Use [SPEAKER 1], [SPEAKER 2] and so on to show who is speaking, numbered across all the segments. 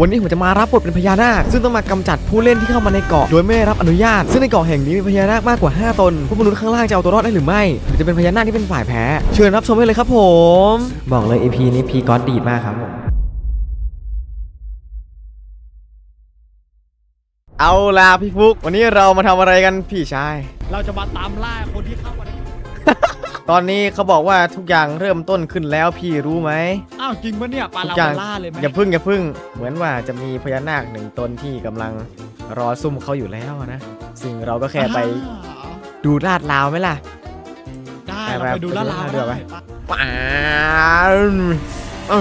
[SPEAKER 1] วันนี้ผมจะมารับบทเป็นพญานาค ซึ่งต้องมากำจัดผู้เล่นที่เข้ามาในเกาะโดยไม่ได้รับอนุญาต ซึ่งในเกาะแห่งนี้มีพญานาคมากกว่า 5 ตนผู้มนุษย์ข้างล่างจะเอาตัวรอดได้หรือไม่หรือจะเป็นพญานาคที่เป็นฝ่ายแพ้เชิญรับชมได้เลยครับผม บอกเลย EP นี้พีก็อดดีดมากครับผมเอาล่ะพี่ฟุก วันนี้เรามาทำอะไรกันพี่ชาย
[SPEAKER 2] เราจะมาตามล่าคนที่เข้ามาใน
[SPEAKER 1] ตอนนี้เขาบอกว่าทุกอย่างเริ่มต้นขึ้นแล้วพี่รู้ไหม
[SPEAKER 2] อ้าวจริงปะเนี่ยปลา
[SPEAKER 1] ทุ
[SPEAKER 2] เรา
[SPEAKER 1] กอย่าง
[SPEAKER 2] มาล่าเลยไหม
[SPEAKER 1] อย่าพึ่งอย่าพึ่ง เหมือนว่าจะมีพญานาคหนึ่งตนที่กำลังรอซุ่มเขาอยู่แล้วนะซึ่งเราก็แค่ไป
[SPEAKER 2] อ่า
[SPEAKER 1] ดูลาดลาวไหมล่ะ
[SPEAKER 2] ได้
[SPEAKER 1] ไป
[SPEAKER 2] เรา
[SPEAKER 1] ไป
[SPEAKER 2] ไปดูล่า
[SPEAKER 1] ไปดู
[SPEAKER 2] ลาว
[SPEAKER 1] ล่าเรือไป
[SPEAKER 2] ปะ
[SPEAKER 1] ป้านอื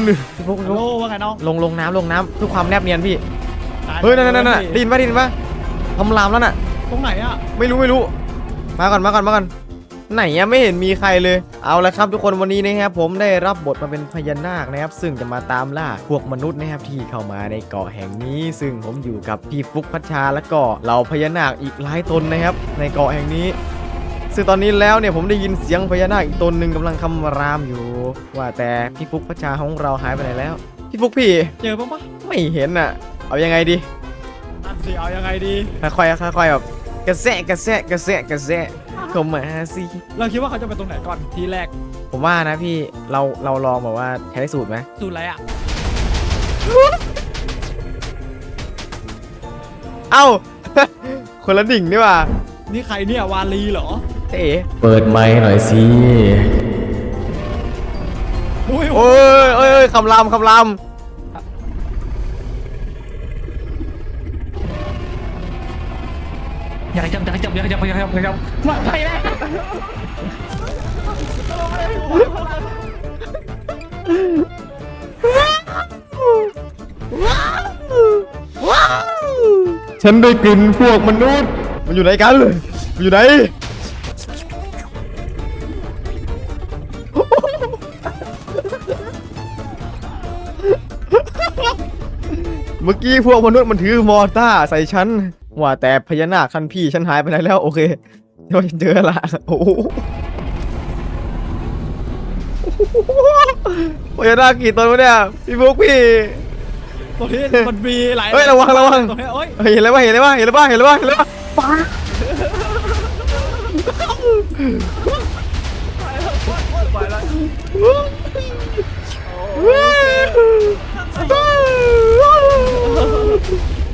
[SPEAKER 1] มพี่ฟุก
[SPEAKER 2] ฮัลโหลว่าไงน้อง
[SPEAKER 1] ลงลงน้ำลงน้ำเพื่อความแนบเนียนพี่
[SPEAKER 2] ได้
[SPEAKER 1] เฮ้ยนั่นนั่นนั่นน่ะได้ยินปะได้ยินปะทำลามแล้วน่ะ
[SPEAKER 2] ตรงไหนอะ
[SPEAKER 1] ไม่รู้ไม่รู้ มาก่อนมาก่อนมาก่อน ไหนอะไม่เห็นมีใครเลย เอาละครับทุกคนวันนี้นะครับผมได้รับบทมาเป็นพญานาคนะครับ ซึ่งจะมาตามล่าพวกมนุษย์นะครับที่เข้ามาในเกาะแห่งนี้ ซึ่งผมอยู่กับพี่ฟุกพัชชาและก็เหล่าพญานาคอีกหลายตนนะครับ ในเกาะแห่งนี้ ซึ่งตอนนี้แล้วเนี่ยผมได้ยินเสียงพญานาคอีกตนหนึ่งกำลังคำรามอยู่ ว่าแต่พี่ฟุกพัชชาของเราหายไปไหนแล้วพี่ฟุกพี่
[SPEAKER 2] เจอปะปะ
[SPEAKER 1] ไม่เห็นอะ เอายังไงดี
[SPEAKER 2] นั่นสิเอายังไงดี
[SPEAKER 1] ค่อยๆค่อยๆแบบ กระแสะกระแสะกระแสะกระแสะเข้ามาสิ
[SPEAKER 2] เราคิดว่าเขาจะไปตรงไหนก่อนทีแรก
[SPEAKER 1] ผมว่านะพี่เราเราลองแบบว่าใช้สูตรไหม
[SPEAKER 2] สูตรอะไรอะ
[SPEAKER 1] เอ้า คนละดิ่งนี่หว่า
[SPEAKER 2] นี่ใครเนี่ยวาลีเหรอ
[SPEAKER 1] เอ๋
[SPEAKER 3] เปิดไมค์หน่อยสิ
[SPEAKER 2] อุ้ย
[SPEAKER 1] โอ้ยโอ้ยโอ้ยคำรามคำราม
[SPEAKER 4] อยากจับอยากจับอยากจับอยากจับอยากจับมาไปแล้ว
[SPEAKER 1] ฉันได้กลิ่นพวกมนุษย์ มันอยู่ไหนกันมันอยู่ไหนเมื่อกี้พวกมนุษย์มันถือมอร์ต้าร์ใส่ฉัน ว่าแต่พญานาคคันพี่ฉันหายไปไหนแล้ว โอเคเดี๋ยวฉันเจอละโอ้โหพญานาคกี่ตนวะเนี่ยพี่ฟุกพี่
[SPEAKER 2] ตรงนี้มันมีหลาย
[SPEAKER 1] เฮ้ยระวังระวัง
[SPEAKER 2] ตรงนี้เอ้ย
[SPEAKER 1] เฮ้ยเห็นแล้วว่าเห็นแล้วว่าเห็นแล้วว่าเห็นแล้วว่าเห็นแล้วว่า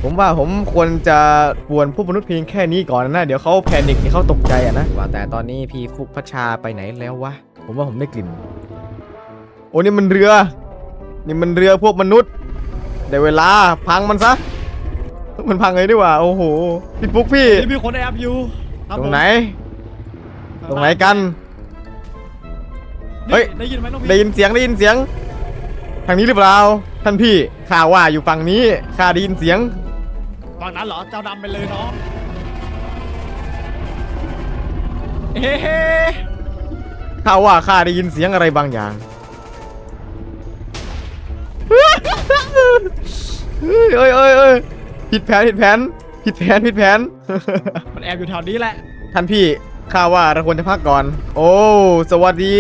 [SPEAKER 1] ผมว่าผมควรจะกวนพวกมนุษย์เพียงแค่นี้ก่อนนะ เดี๋ยวเขาแพนิคนี่เขาตกใจอะนะว่าแต่ตอนนี้พี่ฟุกพัชชาไปไหนแล้ววะ ผมว่าผมได้กลิ่น โอ้นี่มันเรือ นี่มันเรือพวกมนุษย์ได้เวลาพังมันซะ มันพังเลยดีกว่า โอ้โห พี่ฟุกพี่
[SPEAKER 2] นี่มีคนแอบอยู่คบ
[SPEAKER 1] ตร
[SPEAKER 2] ผม
[SPEAKER 1] งไหนตรงไหนกัน เฮ้ย
[SPEAKER 2] ได้ยินไหมน้องพี่
[SPEAKER 1] ได้ยินเสียงได้ยินเสียง ทางนี้หรือเปล่า ท่านพี่ข้าว่าอยู่ฝั่งนี้ข้าได้ยินเสียง
[SPEAKER 2] ฝั่งนั้นเหรอ เจ้าดำไปเลยน้องเฮ้เฮ้
[SPEAKER 1] ข้าว่าข้าได้ยินเสียงอะไรบางอย่างเฮ้ยเอ้ยเอ้ยเอ้ยผิดแผนผิดแผนผิดแผนผิดแผน
[SPEAKER 2] มันแอบอยู่แถวนี้แหละ
[SPEAKER 1] ท่านพี่ข้าว่าเราควรจะพักก่อน โอ้ สวัสดี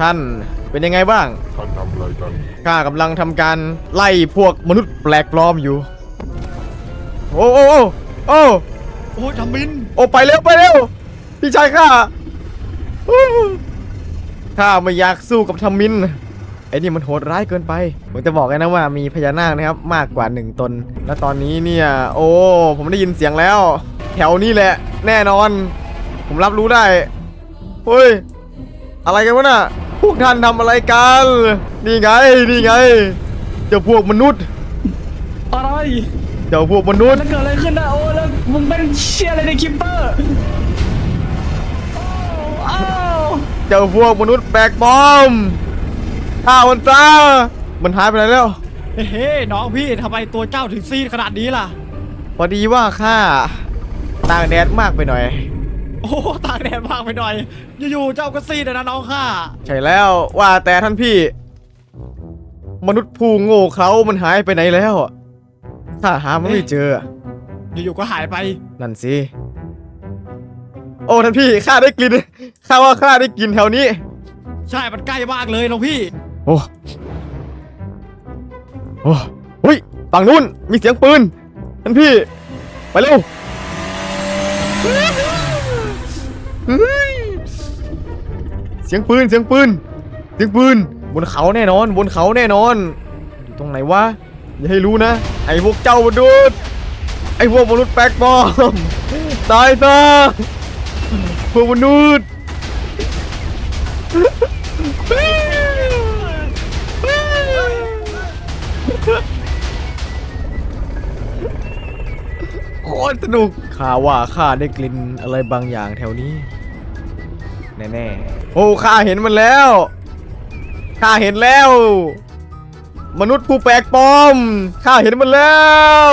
[SPEAKER 1] ท่านเป็นยังไงบ้าง
[SPEAKER 5] ท่านทำอะไรกัน
[SPEAKER 1] ข้ากำลังทำการไล่พวกมนุษย์แปลกปลอมอยู่ โอ้โอ้โอ้โอ้
[SPEAKER 2] โอ้ยทำมิน
[SPEAKER 1] โอ้ไปเร็วไปเร็วพี่ชายข้าอู้ข้าไม่อยากสู้กับทามินไอ้นี่มันโหดร้ายเกินไป ผมจะบอกเลยนะว่ามีพญานาคนะครับมากกว่าหนึ่งตน และตอนนี้เนี่ย โอ้ ผมได้ยินเสียงแล้ว แถวนี้แหละ แน่นอน ผมรับรู้ได้ เฮ้ย อะไรกันวะน่ะ พวกท่านทำอะไรกัน นี่ไง นี่ไง เจ้าพวกมนุษย์
[SPEAKER 4] อะไร
[SPEAKER 1] เจ้าพวกมนุษย์
[SPEAKER 4] แล้วเกิดอะไรขึ้นนะโอ้แล้วมึงเป็นเชี่ยอะไรในคิปเปอร์อ้าว
[SPEAKER 1] เจ้าพวกมนุษย์แปลกปลอมข้ามันจ้ามันหายไปไหนแล้ว
[SPEAKER 2] เฮ้เฮ้น้องพี่ทำไมตัวเจ้าถึงซีดขนาดนี้ล่ะ
[SPEAKER 1] พอดีว่าข้าต่างแดดมากไปหน่อย
[SPEAKER 2] โอ้ตากแดดมากไปหน่อย อยู่ๆเจ้าก็ซีดเลยนะน้องข้า
[SPEAKER 1] ใช่แล้วว่าแต่ท่านพี่ มนุษย์ผู้โง่เขามันหายไปไหนแล้ว ข้าหามันไม่เจอ
[SPEAKER 2] อยู่ๆก็หายไป
[SPEAKER 1] นั่นสิ โอ้ท่านพี่ข้าได้กลิ่นข้าว่าข้าได้กลิ่นแถวนี้
[SPEAKER 2] ใช่ มันใกล้มากเลยน้องพี่
[SPEAKER 1] โอ้ โอ้เฮ้ยฝั่งนู้นมีเสียงปืนท่านพี่ ไปเร็วเฮ้ยเสียงปืนเสียงปืน เสียงปืน บนเขาแน่นอน บนเขาแน่นอน อยู่ตรงไหนวะ อย่าให้รู้นะ ไอ้พวกเจ้ามนุษย์ไอ้พวกมนุษย์แปลกปลอมตายซะพวกมนุษย์โคตรสนุกข้าว่าข้าได้กลิ่นอะไรบางอย่างแถวนี้ แน่ๆ โอ้ข้าเห็นมันแล้ว ข้าเห็นแล้ว มนุษย์ผู้แปลกปลอม ข้าเห็นมันแล้ว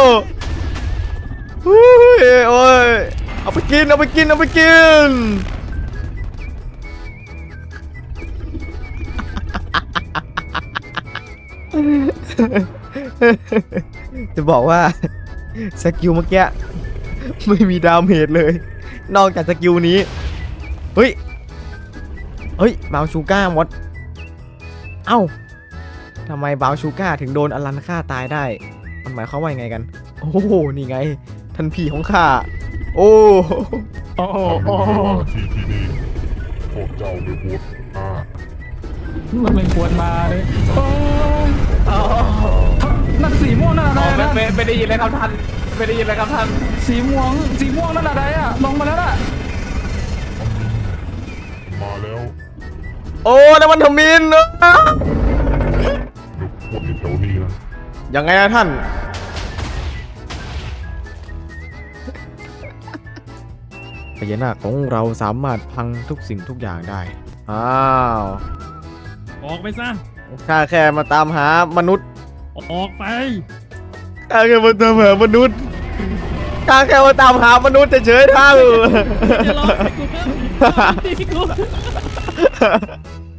[SPEAKER 1] อุ้ยโอ้ยเอาไปกิน เอาไปกิน เอาไปกิน จะบอกว่าสกิลเมื่อกี้ไม่มีดาวเมจเลย นอกจากสกิลนี้ เฮ้ย เฮ้ยบาชูก้ามด เอ้า ทำไมบาวชูก้าถึงโดนอลันฆ่าตายได้ มันหมายความว่ายังไงกัน โอ้โห นี่ไงท่านพี่ของข้า โอ้
[SPEAKER 4] โอ้โหโอ้โห
[SPEAKER 3] ที่ที่นี่พวกเจ้าไม่พูดอ่า
[SPEAKER 4] มันไม่ควรมาเลยโอ้นั่นสีม่วงนั่นอะไรนะ
[SPEAKER 5] ไม่ไม่ได้ยินเลยครับท่านไม่ได้ยินเลยครับท่าน
[SPEAKER 4] สีม่วง สีม่วงนั่นอะไรอะ ลงมาแล้วน่ะ
[SPEAKER 3] มาแล้ว
[SPEAKER 1] โอ้นั่นมันทมิน
[SPEAKER 3] เดี๋ยวพ วกอยู่แถวนี้นะ
[SPEAKER 1] ยังไงนะท่าน พญานาคของเราสามารถพังทุกสิ่งทุกอย่างได้ อ้าว
[SPEAKER 2] ออกไปซะ
[SPEAKER 1] ข้าแค่มาตามหามนุษย์
[SPEAKER 2] ออกไป
[SPEAKER 1] ข้าแค่มาตามหามนุษย์ ข้าแค่มาตามหามนุษย์เฉยๆท่าน
[SPEAKER 2] อย่ารอให้กูเพิ่มพี่กู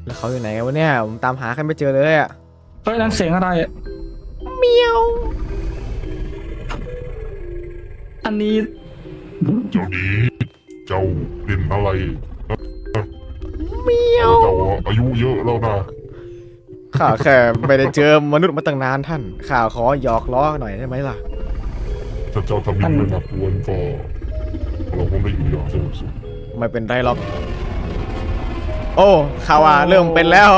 [SPEAKER 1] แล้วเขาอยู่ไหนกันวะเนี่ย ผมตามหาใครไม่เจอเลยอะ
[SPEAKER 4] เฮ้ยนั่นเสียงอะไรอะ
[SPEAKER 1] เมียว
[SPEAKER 4] อันนี้
[SPEAKER 3] เจ้านี้เจ้าเป็นอะไร
[SPEAKER 1] เมียว
[SPEAKER 3] เจ้าอายุเยอะแล้วนะ
[SPEAKER 1] ข้าแค่ไม่ได้เจอมนุษย์มาตั้งนานท่าน ข้าขอหยอกล้อหน่อยได้ไหมล่ะ
[SPEAKER 3] ถ้าเจ้าทำนิ่งไม่นับวนก็เราคงได้อยู่อย่างสงบสุข
[SPEAKER 1] ไม่เป็นไรหรอก โอ้ข่าวว่าเริ่มเป็นแล้ว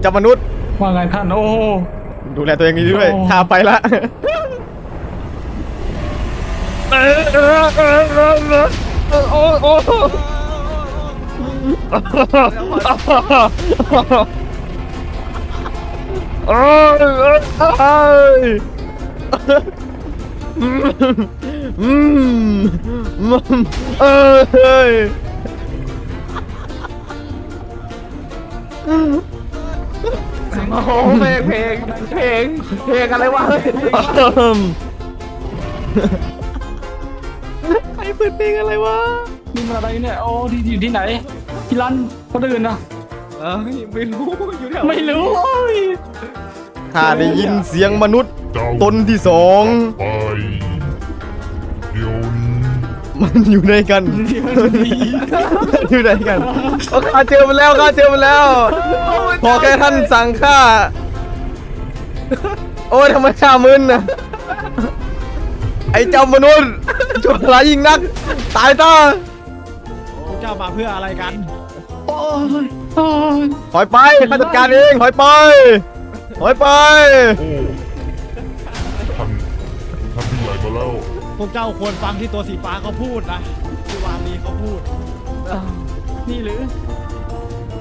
[SPEAKER 1] เจ้ามนุษย์
[SPEAKER 4] ว่าไงท่าน โอ้โห
[SPEAKER 1] ดูแลตัวเองดีด้วย
[SPEAKER 4] โอ้
[SPEAKER 1] ข้าไปละเออเออเออเออเออเออโอ้โอ้เออเออเอออืมอืมเออเฮ้ย
[SPEAKER 5] โอ้โหเพลงเพลงเพลงเพลงอะไรวะเฮ้ย
[SPEAKER 1] ใครเปิดเพลงอะไรวะ
[SPEAKER 4] นี่มันอะไรเนี่ยโอ้ที่อยู่ที่ไหนที่ร้านคนอื่นนะ
[SPEAKER 5] เอ้ยไม่รู้อยู่แถว
[SPEAKER 4] ไม่รู้โอ้ย
[SPEAKER 1] ข้าได้ยินเสียงมนุษย์
[SPEAKER 3] เจ้า
[SPEAKER 1] ตนที่สอง
[SPEAKER 3] ไปเดี๋ยวนี้
[SPEAKER 1] มันอยู่ในกันอยู่ไหนกันโอ้ข้าเจอมันแล้วข้าเจอมันแล้ว พอแค่ท่านสั่งข้าโอ้ยทำไมข้ามึนนะไอ้เจ้ามนุษย์จุดร้ายยิ่งนัก ตายตา
[SPEAKER 2] พวกเจ้ามาเพื่ออะไรกัน
[SPEAKER 4] โอ้ยโอ้ย
[SPEAKER 1] ถอยไปข้าจัดการเองถอยไปถอยไป
[SPEAKER 3] พว
[SPEAKER 2] กเจ้าควรฟังที่ตัวสีฟ้าเขาพูดนะที่วาลีเขาพูด
[SPEAKER 4] นี่หรือ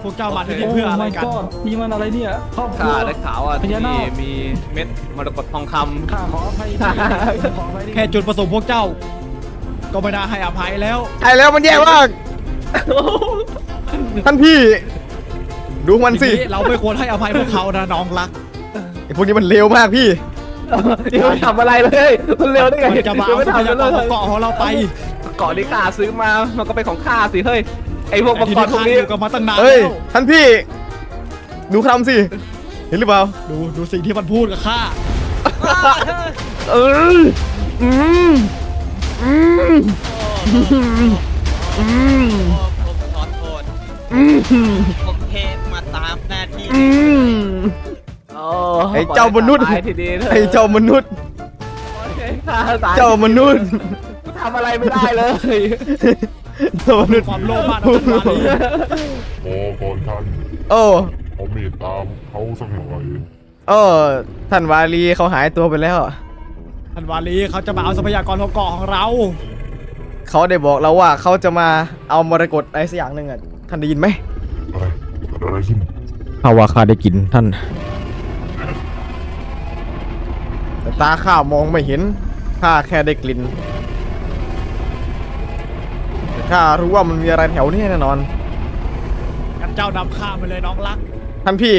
[SPEAKER 2] พวกเจ้ามาที่นี่เพื่ออะไรกัน
[SPEAKER 4] โ my god นี่มันอะไรเนี่ยครอบครัว
[SPEAKER 5] ข้าได้ข่าวว่า
[SPEAKER 4] พ
[SPEAKER 5] ที่
[SPEAKER 4] ญานา
[SPEAKER 5] นี่
[SPEAKER 4] ค
[SPEAKER 5] มีเม็ดมรกตทองคำ
[SPEAKER 4] ข้าขออภัยที่ขออภัยที่
[SPEAKER 2] แค่จุดประสงค์พวกเจ้า ก็ไม่น่าให้อภัยแล้ว
[SPEAKER 1] ใช่แล้วมันแย่มาก ท่านพี่ ดูมันสิ
[SPEAKER 2] ทีนี้เราไม่ควรให้อภัยพวกเขานะน้องรัก
[SPEAKER 1] ไอ้พวกนี้มันเลวมากพี่
[SPEAKER 5] ยังไม่ทำอะไรเลยมันเร็วได้ไง
[SPEAKER 2] มันจะมา
[SPEAKER 5] ยั
[SPEAKER 2] เอา
[SPEAKER 5] งไม่
[SPEAKER 2] ทรัพ
[SPEAKER 5] ทำ
[SPEAKER 2] ยา
[SPEAKER 5] อะไร
[SPEAKER 2] กร
[SPEAKER 5] เล
[SPEAKER 2] ของ
[SPEAKER 5] ย
[SPEAKER 2] เกาะของเราไป
[SPEAKER 5] เกาะที่ข้าซื้อมามันก็เป็นของข้าสิเฮ้ยไอพวก
[SPEAKER 2] แต่
[SPEAKER 5] มัง
[SPEAKER 2] ที่
[SPEAKER 5] กร
[SPEAKER 2] นี่
[SPEAKER 5] พวก
[SPEAKER 2] ข้า
[SPEAKER 5] นี้
[SPEAKER 2] อยู่กันมาตั้งนาน
[SPEAKER 1] เฮ้ย
[SPEAKER 2] แล้ว
[SPEAKER 1] ท่านพี่ ดูคำสิ เห็นหรือเปล่า
[SPEAKER 2] ดูดูสิ่งที่มันพูดกับข้า
[SPEAKER 1] เอออืมอืมอืม
[SPEAKER 6] ผมขอโทษ
[SPEAKER 1] อืม
[SPEAKER 6] ผมเทมาตามหน้าที่
[SPEAKER 1] อืม
[SPEAKER 6] ข
[SPEAKER 5] โอ้
[SPEAKER 1] ไอ้เจ้ามนุษย์
[SPEAKER 5] ตายทีดีถะ
[SPEAKER 1] ไอ้เจ้ามนุษย์
[SPEAKER 5] ฆ่าตาย
[SPEAKER 1] เจ้ามนุษย์
[SPEAKER 5] ทำอะไรไม่ได้เลย
[SPEAKER 1] เจ้ามนุษย์
[SPEAKER 2] ความโลภมากนะท่านวาลี
[SPEAKER 3] พอก่อนท่าน
[SPEAKER 1] โอ้
[SPEAKER 3] เขาเมตตามเขาสักหน่อย
[SPEAKER 1] โอ้ท่านวาลีเขาหายตัวไปแล้ว
[SPEAKER 2] ท่านวาลีเขาจะมาเอาทรัพยากรของเกาะของเรา
[SPEAKER 1] เขาได้บอกเราว่าเขาจะมาเอามรกตอะไรสักอย่างหนึ่งอะ ท่านได้ยินไหม
[SPEAKER 3] อะไรเกิดอะไรขึ้น
[SPEAKER 1] ข้าว่าข้าได้กินท่าน แต่ตาข้ามองไม่เห็น ข้าแค่ได้กลิ่นแต่ข้ารู้ว่ามันมีอะไรแถวนี้แน่นอน
[SPEAKER 2] กันเจ้านำข้ามไปเลยน้องรัก
[SPEAKER 1] ท่านพี่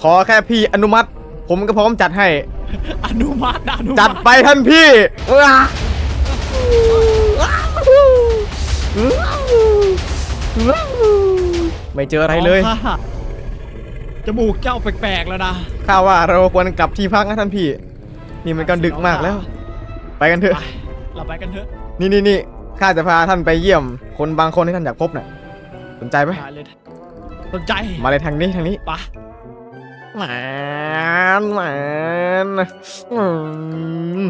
[SPEAKER 1] ขอแค่พี่อนุมัติ ผมก็พร้อมจัดให้
[SPEAKER 2] อนุมัติอนุมัติ
[SPEAKER 1] จัดไปท่านพี่ว้าไม่เจออะไรเลย
[SPEAKER 2] น้องข้าจมูกเจ้าแปลกๆแล้วนะ
[SPEAKER 1] ข้าว่าเราควรกลับที่พักนะท่านพี่ นี่มันก็ดึกมากแล้ว ไปกันเถอะ
[SPEAKER 2] ไปเราไปกันเถอะ
[SPEAKER 1] นี่นี่นี่ข้าจะพาท่านไปเยี่ยม คนบางคนที่ท่านอยากพบน่ะสนใจไหม
[SPEAKER 2] ไปเลยสนใจ
[SPEAKER 1] มาเลยทางนี้ทางนี้
[SPEAKER 2] ไป
[SPEAKER 1] หวานหวานอืม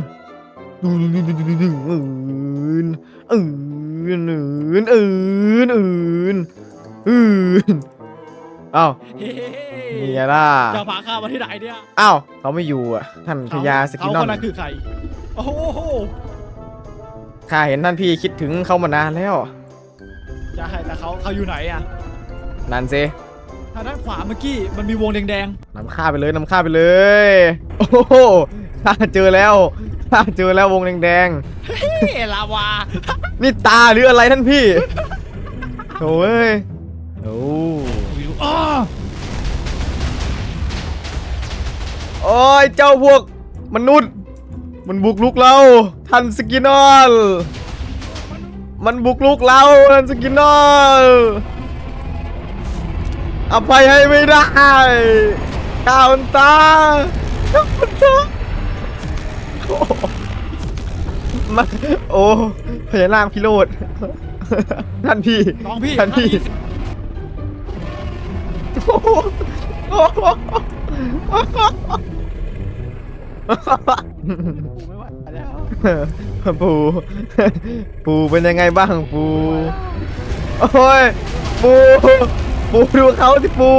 [SPEAKER 1] อืนอืนอืนอืนอืนอืนอ้าว
[SPEAKER 2] เฮ้
[SPEAKER 1] มีอะไรล่ะ
[SPEAKER 2] เจะพาข้ามาที่ไหนเนี่ย
[SPEAKER 1] อ้าวเขาไม่อยู่อะท่านพญาสกินนอ
[SPEAKER 2] เขา
[SPEAKER 1] น
[SPEAKER 2] คนนั้นคือใครโอ้โห
[SPEAKER 1] ข้าเห็นท่านพี่คิดถึงเขามานานแล้ว
[SPEAKER 2] จะให้แต่เขาเขาอยู่ไหนอะ
[SPEAKER 1] นั่นสิ
[SPEAKER 2] ทางด้านขวาเมื่อกี้มันมีวงแดง
[SPEAKER 1] นำข้าไปเลยนำข้าไปเลย โอ้โหข้าเจอแล้วข้าเจอแล้ววงแดง
[SPEAKER 2] ๆเฮ้ลาวา
[SPEAKER 1] ๆนี่ตาหรืออะไรท่านพี่โอ้ยโอ้ โอ้ยเจ้าพวกมนุษย์ มันบุกลุกเราท่านสกินนอลมันบุกลุกเราท่านสกินนอลอภัยให้ไม่ได้ก้าวตาก้าวตาโอ้มาโอ้พญานาคพิโรธท่านพี่
[SPEAKER 2] น้องพี่
[SPEAKER 1] ท่านพี่
[SPEAKER 2] ท่
[SPEAKER 1] โอ้ โหโอ้โหปู ปูเป็นยังไงบ้างปู โอ้ย ปู ปูดูเขาสิปู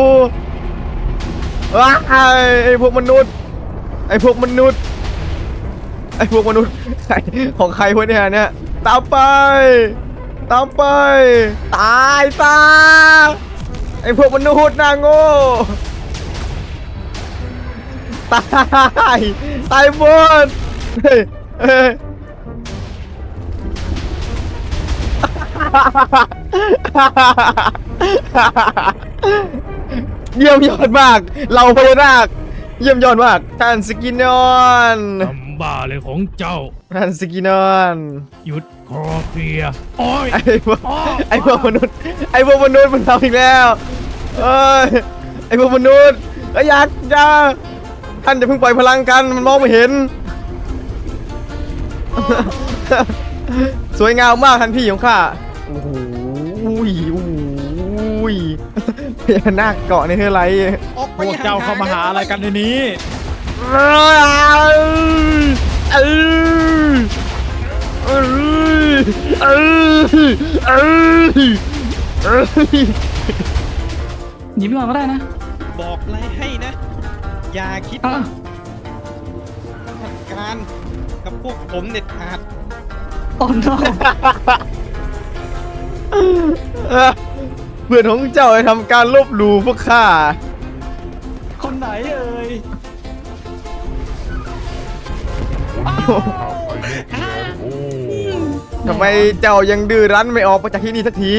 [SPEAKER 1] ว้ายไอพวกมนุษย์ ไอพวกมนุษย์ ไอพวกมนุษย์ใครของใครวะเนี่ยเนี่ย ตามไป ตามไป ตายตาไอพวกมนุษย์นาโง่ ตายตายหมดเฮ้ยเฮ้ยเยี่ยมยอดมาก เราพญานาคเยี่ยมยอดมาก ท่านสกินนอน
[SPEAKER 6] ทำบ้าเลยของเจ้า
[SPEAKER 1] ท่านสกินนอน
[SPEAKER 6] หยุดคอเคลียโอ้ย
[SPEAKER 1] ไอ้พวกไอ้พวกมนุษย์ไอ้พวกมนุษย์มันทำอีกแล้วเอ้ยไอ้พวกมนุษย์เอ้ยอยากจะ ท่านจะเพิ่งปล่อยพลังกันมันมองไม่เห็น สวยงามมากท่านพี่ของข้าโอ้โหอุ้ยโอ้โหอุ้ยพญานาคเกาะในเท่าไร
[SPEAKER 2] พวกเจ้าเข้ามาหาอะไรกันในนี้
[SPEAKER 1] เออเออเออเออเออเออ
[SPEAKER 4] หนีไปก่อนก็ได้นะ
[SPEAKER 7] บอกอะไรให้นะ อย่าคิด
[SPEAKER 4] อะ
[SPEAKER 7] จัดการกับพวกผมเด็ดขาด
[SPEAKER 4] โอ้ no
[SPEAKER 1] เพื่อนของเจ้าได้ทำการลบหลู่พวกข้า
[SPEAKER 4] คนไหนเอ่ย
[SPEAKER 3] โอ้
[SPEAKER 1] ทำไมเจ้ายังดื้อรั้นไม่ออกมาจากที่นี่สักที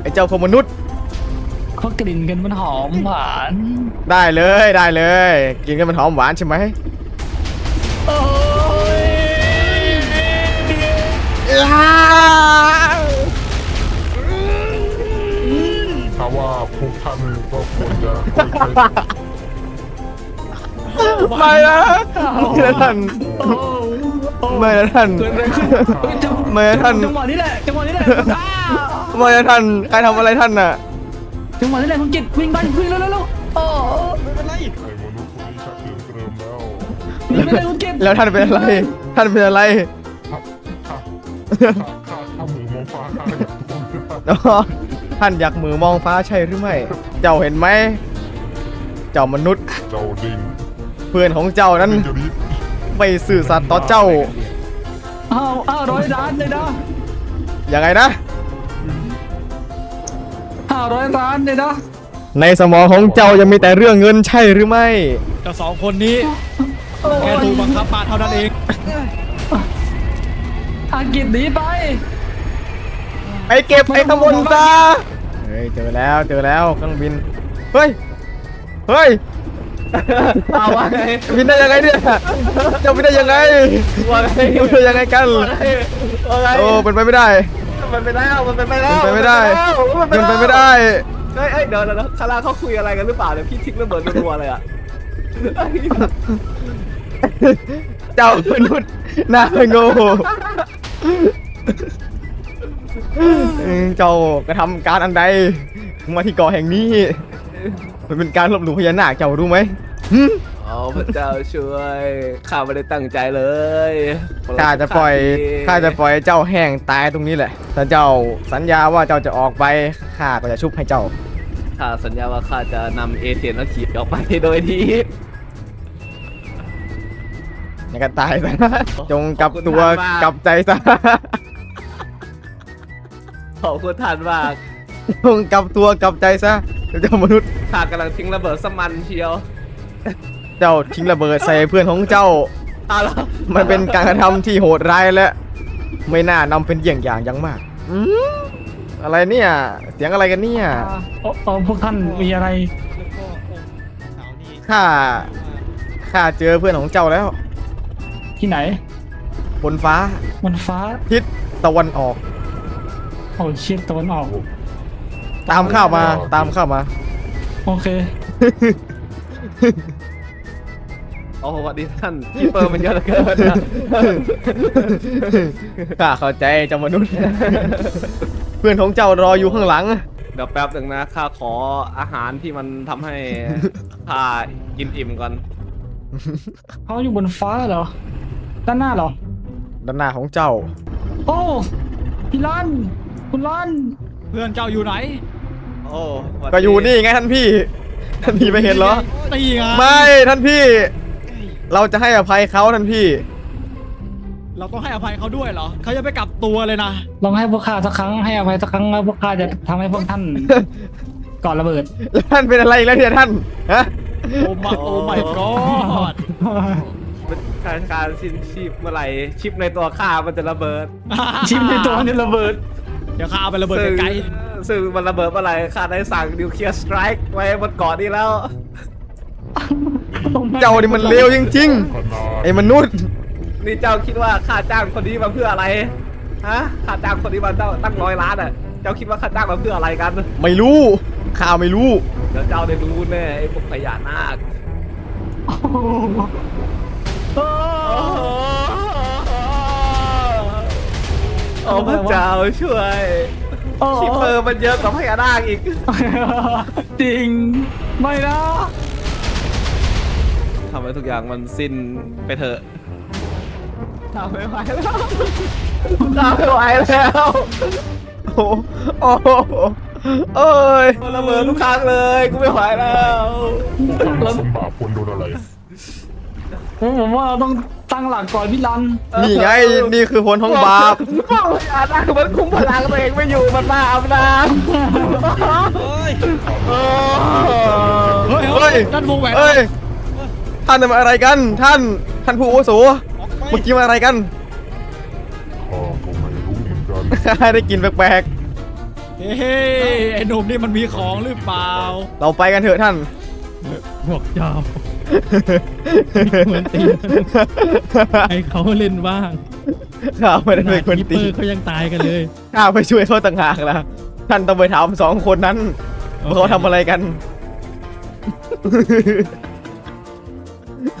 [SPEAKER 1] ไอ้เจ้าพวกมนุษย์
[SPEAKER 4] เขา กลิ่นกันมันหอมหวาน
[SPEAKER 1] ได้เลยได้เลย กินกันมันหอมหวานใช่ไหม
[SPEAKER 4] โอ้ย
[SPEAKER 3] ถ้าว่าพวกท่านก็ควรจะค่อย
[SPEAKER 1] ไม่นะไม่นะท่าน
[SPEAKER 4] โอ้โอ้
[SPEAKER 1] ไม่นะท่าน
[SPEAKER 4] เกิดอะไรขึ้นเฮ้ยจัง
[SPEAKER 1] ไม่นะท่าน
[SPEAKER 4] จังหวะนี้แหละจังหวะนี้แหละอ้าว
[SPEAKER 1] ไม่นะท่านใครทำอะไรท่านน่ะ
[SPEAKER 4] จังหวะนี้แหละคุณกิตวิ่งไปวิ่งเร็วๆๆโอ้
[SPEAKER 7] ไม่เป็นไร
[SPEAKER 3] ๆไอ้มนุษย์คนนี้ใช่
[SPEAKER 4] หนีไม่ได้คุณกิต
[SPEAKER 1] แล้วท่านเป็นอะไร ท่านเป็นอะไร
[SPEAKER 3] ข้าข้าข้าข้าข้าหมูมองฟ้าข้าอยากตัวเรือ
[SPEAKER 1] อ๋อท่านอยากมือมองฟ้าใช่หรือไม่ เจ้าเห็นไหม เจ้ามนุษย์
[SPEAKER 3] เจ้าดิ้ง
[SPEAKER 1] เพื่อนของเจ้านั้น
[SPEAKER 3] ดิ้งจะรีบ
[SPEAKER 1] ไม่สื่อสัตย์ต่อเจ้า
[SPEAKER 4] อ้าวอ้าวร้อยล้านเลยนะ
[SPEAKER 1] อย่างไงนะ
[SPEAKER 4] ห้าร้อยล้านเลยนะ
[SPEAKER 1] ในสมองของเจ้ายังมีแต่เรื่องเงินใช่หรือไม่
[SPEAKER 2] เจ้าสองคนนี้แค่ถูกบังคับมาเท่านั้นเอง
[SPEAKER 4] อากิตหนีไป
[SPEAKER 1] ไปเก็บไอ้ขบวนซะเฮ้ยเจอแล้วเจอแล้วเครื่องบิน เฮ้ย เฮ้ย
[SPEAKER 5] เอาไว้
[SPEAKER 1] บินได้ยังไงเนี่ยจะบินได้ยังไง
[SPEAKER 5] ว่าไง
[SPEAKER 1] บินได้ยังไงกัน
[SPEAKER 5] ว่าไง
[SPEAKER 1] โอ้เป็นไปไม่ได้
[SPEAKER 5] มันไปแล้วมันไปแล้ว
[SPEAKER 1] เป็นไปไม่ได้
[SPEAKER 5] มัน
[SPEAKER 1] เป็นไปไม่ได้
[SPEAKER 5] เฮ้ยเฮ้ยเดี๋ยวเดี๋ยวเดี๋ยวคาราเขาคุยอะไรกันหรือเปล่าเดี๋ยวพี่ทิ้งระเบิดรัวๆเลยอะ
[SPEAKER 1] เจ้ามนุษย์หน้าโง่เออเจ้ากระทำการอันใดมาที่เกาะแห่งนี้ มันเป็นการลบหลู่พญานาคเจ้ารู้ไหมหึ
[SPEAKER 5] อ๋อ พระเจ้าช่วยข้าไม่ได้ตั้งใจเลย
[SPEAKER 1] ข้าจะปล่อยข้าจะปล่อยเจ้าแห้งตายตรงนี้แหละถ้าเจ้าสัญญาว่าเจ้าจะออกไปข้าก็จะชุบให้เจ้า
[SPEAKER 5] ข้าสัญญาว่าข้าจะนำเอเทียนแล้วขี่ออกไปโดยที่
[SPEAKER 1] อย่ากันตายซะจงกลับตัวกลับใจซะ
[SPEAKER 5] ขอบคุณท่านมาก
[SPEAKER 1] จงกลับตัวกลับใจซะเจ้ามนุษย์
[SPEAKER 5] ข้ากำลังทิ้งระเบิดสมันเชียว
[SPEAKER 1] เจ้าทิ้งระเบิดใส่เพื่อนของเจ้า
[SPEAKER 5] เอาละ
[SPEAKER 1] มันเป็นการกระทำที่โหดร้ายและ ไม่น่านำเป็นเยี่ยงอย่างอยังมากอืมอะไรเนี่ย เสียงอะไรกันเนี่ย
[SPEAKER 4] โอ้โอ้พวกท่านมีอะไร
[SPEAKER 7] แล้วก็องค์สาวนี่
[SPEAKER 1] ข้า ข้าเจอเพื่อนของเจ้าแล้ว
[SPEAKER 4] ที่ไหน
[SPEAKER 1] บนฟ้า
[SPEAKER 4] บนฟ้า
[SPEAKER 1] ทิศตะวันออก
[SPEAKER 4] โอ้ชิดตะวันออก
[SPEAKER 1] ตามข้าวมา ตามข้าวมา
[SPEAKER 4] โอเค
[SPEAKER 5] โอ้สวัสดีท่านคีเปอร์มันเยอะเหลือเกินนะ
[SPEAKER 1] ข้าเข้าใจเจ้ามนุษย์ เพื่อนของเจ้ารออยู่ข้างหลัง
[SPEAKER 5] เดี๋ยวแป๊บหนึ่งนะข้าขออาหารที่มันทำให้ข้ากินอิ่มก่อน
[SPEAKER 4] เขาอยู่บนฟ้าเหรอ ด้านหน้าเหรอ
[SPEAKER 1] ด้านหน้าของเจ้า
[SPEAKER 4] โอ้พี่ลันคุณลัน
[SPEAKER 2] เพื่อนเจ้าอยู่ไหน
[SPEAKER 5] โอ้สวัสดี
[SPEAKER 1] ก็อยู่นี่ไงท่านพี่ ท่านพี่ไม่เห็นเหรอ
[SPEAKER 2] นี่ไง
[SPEAKER 1] ไม่ท่านพี่ เราจะให้อภัยเขาท่านพี่
[SPEAKER 2] เราต้องให้อภัยเขาด้วยเหรอ เขาจะไปกลับตัวเลยนะ
[SPEAKER 4] ลองให้พวกข้าสักครั้งให้อภัยสักครั้งแล้วพวกข้าจะทำให้พวกท่าน ก่อนระเบิด
[SPEAKER 1] แล้วท่านเป็นอะไรอีกแล้วเนี่ยท่านฮะ
[SPEAKER 2] โอ้มาโอ้ไม่กอด
[SPEAKER 5] เป็นการการสิ้นชีพเมื่อไหร่ชิปในตัวข้ามันจะระเบิด
[SPEAKER 4] ชิมในตัวนี่ระเบิด
[SPEAKER 2] เดี๋ยวข้าเอาไประเบิดไกล
[SPEAKER 5] ซึ่งมันระเบิดเมื่อไหร่ข้าได้สั่งนิวเคลียร์สไตรค์ไว้บนเกาะนี้แล้ว
[SPEAKER 1] เจ้านี่มันเลวจริง
[SPEAKER 3] ขนาด
[SPEAKER 1] ๆไอ้มนุษย์
[SPEAKER 5] นี่เจ้าคิดว่าข้าจ้างคนนี้มาเพื่ออะไร ฮะ ข้าจ้างคนนี้มาเจ้าตั้งร้อยล้านอะ เจ้าคิดว่าข้าจ้างมาเพื่ออะไรกัน
[SPEAKER 1] ไม่รู้ข้าไม่รู้
[SPEAKER 5] เดี๋ยวเจ้าได้รู้แน่ไอ้พวกพญานาคโอ้พระเจ้าช่วย
[SPEAKER 4] โอ้
[SPEAKER 5] คิปเปอร์มันเยอะกว่าพญานาคอีก
[SPEAKER 4] จริง ไม่นะ
[SPEAKER 5] ทำให้ทุกอย่างมันสิ้นไปเถอะทำไม่ไหวแล้วทำไม่ไหวแล้ว
[SPEAKER 1] โอ้โอ้โหเอ้ย
[SPEAKER 5] ระเบิดทุกครั้งเลยกูไม่ไหวแล้ว
[SPEAKER 3] คนบาปคนโดนอะไร
[SPEAKER 4] ผมผมว่าเราต้องตั้งหลักก่อนพี่ลัน
[SPEAKER 1] นี่ไงนี่คือผลของบาป
[SPEAKER 5] พญานาคมันคุมพลังตัวเองไม่อยู่มันมาอำนาจ
[SPEAKER 7] เฮ้ย
[SPEAKER 5] โอ้
[SPEAKER 2] ๆเฮ้ย
[SPEAKER 1] เฮ้
[SPEAKER 2] เฮ้
[SPEAKER 1] ย
[SPEAKER 2] ยนั่นวงแหวน
[SPEAKER 1] เอ้ย ท่านทำอะไรกัน ท่าน ท่านผู้อาวุโส
[SPEAKER 7] ออกไป
[SPEAKER 1] เมื่อกี้มาอะไรกัน
[SPEAKER 3] ข้าก็ไม่รู้เหมือนกัน
[SPEAKER 1] ได้กลินแปลก
[SPEAKER 2] เฮ้ยไอ้หนุ่มนี่มันมีของหรือเปล่า
[SPEAKER 1] ๆ เราไปกันเถอะท่าน
[SPEAKER 6] พวกเจ้าเหมือนตีนให้เขาเล่นบ้าง
[SPEAKER 1] ข้าไม่ได้เป็นคน
[SPEAKER 6] คิปเป
[SPEAKER 1] ตี
[SPEAKER 6] อร์เขายังตายกันเลย
[SPEAKER 1] ข้าไปช่วยเขาต่างหากล่ะ ท่านต้องไปถามสองคนนั้นว่าเขาทำอะไรกัน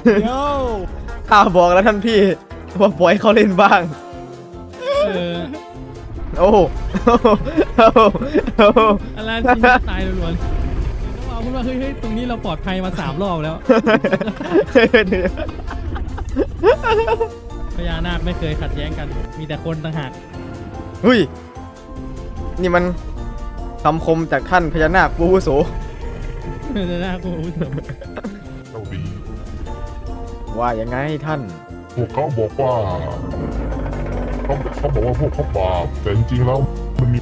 [SPEAKER 2] เดี๋ยว
[SPEAKER 1] ข้าบอกแล้วท่านพี่ว่าปล่อยเขาเล่นบ้าง
[SPEAKER 6] เออ
[SPEAKER 1] โอ้โหโอ้โหโอ้โหโอ้โห
[SPEAKER 6] อะไรที่ตายล้วนๆต้องเอาพูดว่าเฮ้ยเฮ้ยตรงนี้เราปลอดภัยมาสามรอบแล้ว พญานาคไม่เคยขัดแย้งกัน มีแต่คนต่างหาก
[SPEAKER 1] เฮ้ย นี่มันคำคมจากท่านพญานาคปูวุโส
[SPEAKER 6] พญานาคกู ว่า
[SPEAKER 1] ยังไงท่าน
[SPEAKER 3] พวกเขาบอกว่าเขาเขาบอกว่าพวกเขาบาปแต่จริงๆแล้วมันมี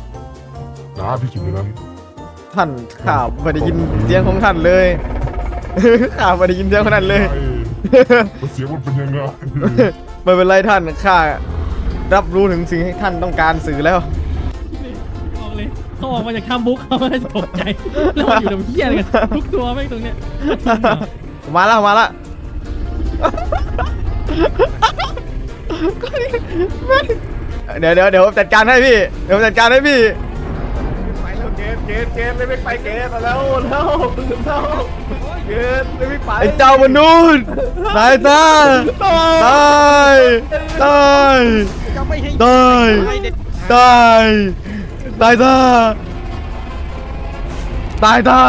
[SPEAKER 3] น้าที่สุดในนั้น
[SPEAKER 1] ท่านข้าไม่ได้ยินเสียงของท่านเลย ข้าไม่ได้ยินเสียงของท่านเลย
[SPEAKER 3] ไอ้มันเสียงมันเป็นยังไง
[SPEAKER 1] ไม่เป็นไรท่านข้ารับรู้ถึงสิ่งที่ท่านต้องการสื่อแล้ว
[SPEAKER 6] นี่บอกเลยเขาออกมาจากถ้ำบุ๊กเขาไม่ได้ตกใจแล้วมันอยู่ในเหี้ยอะไรกันทุกตัวไม่งตรงเนี้ย
[SPEAKER 1] มาแล้วมาแล้ว เดี๋ยวเดี๋ยวเดี๋ยวผมจัดการให้พี่ เดี๋ยวผมจัดการให้พี่
[SPEAKER 5] ไปแล้วเกตเกตเกตไม่ไปเกตแล้วแล้วแล้วเกตไม่ไป
[SPEAKER 1] ไอ้เจ้ามนุษย์ตายซะตายตาย
[SPEAKER 7] จะไม่ให้
[SPEAKER 1] ได้
[SPEAKER 7] ให้เด็ด
[SPEAKER 1] ตายตายซะตายซะ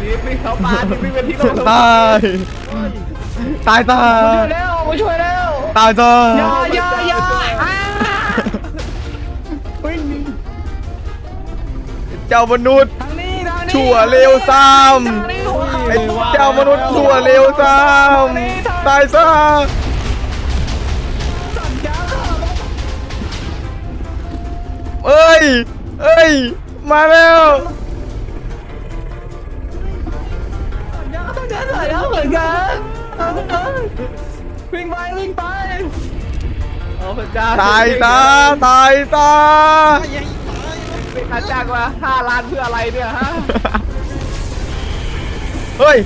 [SPEAKER 5] นี่ไม่เข้ามานี่ไม่เป็นที่โลก
[SPEAKER 1] ตาย ตายซะ
[SPEAKER 4] แล้วมาช่วยแล้ว
[SPEAKER 1] ตายซะ
[SPEAKER 4] อย่าอย่าอย่าอ่า
[SPEAKER 1] เจ้ามนุษย์
[SPEAKER 4] ทางนี้ทางนี้
[SPEAKER 1] ชั่วเลวซ้
[SPEAKER 4] ทางำนี้หัว
[SPEAKER 1] ไอ้เจ้ามนุษย์ชั่วเลวซ้ำตายซะเอ้ย เอ้ย มาแล้ว
[SPEAKER 4] จะใส่แล้วเมือนกันวิ่งไปวิ่งไป
[SPEAKER 5] โอ้พระเจ้า
[SPEAKER 1] ตายซะตายซะ
[SPEAKER 7] ไม่ให้ตาย
[SPEAKER 5] เป็นค่าจ้างมาห้าล้านเพื่ออะไรเนี่ยฮะ
[SPEAKER 1] เฮ้ย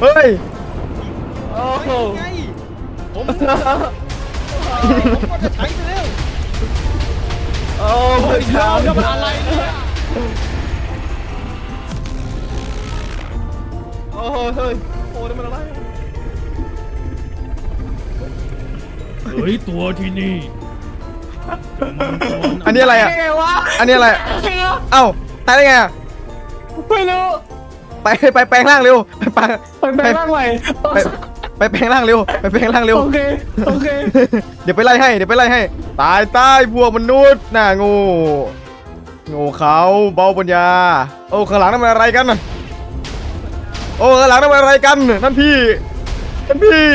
[SPEAKER 1] เฮ้ย
[SPEAKER 5] โอ้โห
[SPEAKER 7] ไงผมผมก็จะใช้ไปแล้ว
[SPEAKER 5] โอ้พระเจ้า
[SPEAKER 6] จะมาอะไรเนี่ย
[SPEAKER 5] โอ้เฮ้ยโอ้ นี่มันอะไร
[SPEAKER 6] เฮ้ยตัวที่นี่
[SPEAKER 1] อันนี้อะไรอะ
[SPEAKER 4] ไงวะ
[SPEAKER 1] อันนี้อะไร เอ้าตายได้ไงอะ
[SPEAKER 4] ไม่รู้
[SPEAKER 1] ไปไปแปลงร่างเร็ว ไปไป
[SPEAKER 4] ไปแปลงร่างใหม่
[SPEAKER 1] ไปไปแปลงร่างเร็ว ไปแปลงร่างเร็ว
[SPEAKER 4] โอเคโอเค
[SPEAKER 1] เดี๋ยวไปไล่ให้ เดี๋ยวไปไล่ให้ ตายตายพวกมนุษย์น่าโงูโง่เขาเบาปัญญา โอ้ข้างหลังนั่นมันอะไรกันน่ะ โอ้ข้างหลังนั่นมันอะไรกันนั่นพี่นั่นพี่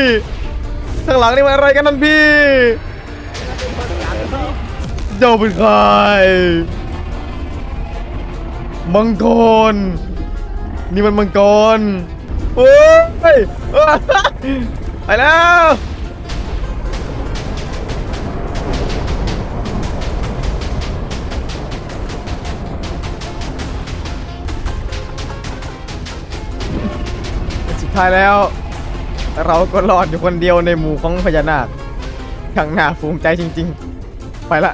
[SPEAKER 1] ข้างหลังนี่มันอะไรกันนั่นพี่เจ้าเป็นใครมังกรนี่มันมังกรโอ้ยเอ้ยไปแล้ว ท้ายแล้ว เราก็รอดอยู่คนเดียวในหมู่ของพญานาคช่างน่าภูมิใจจริง ๆ ไปละ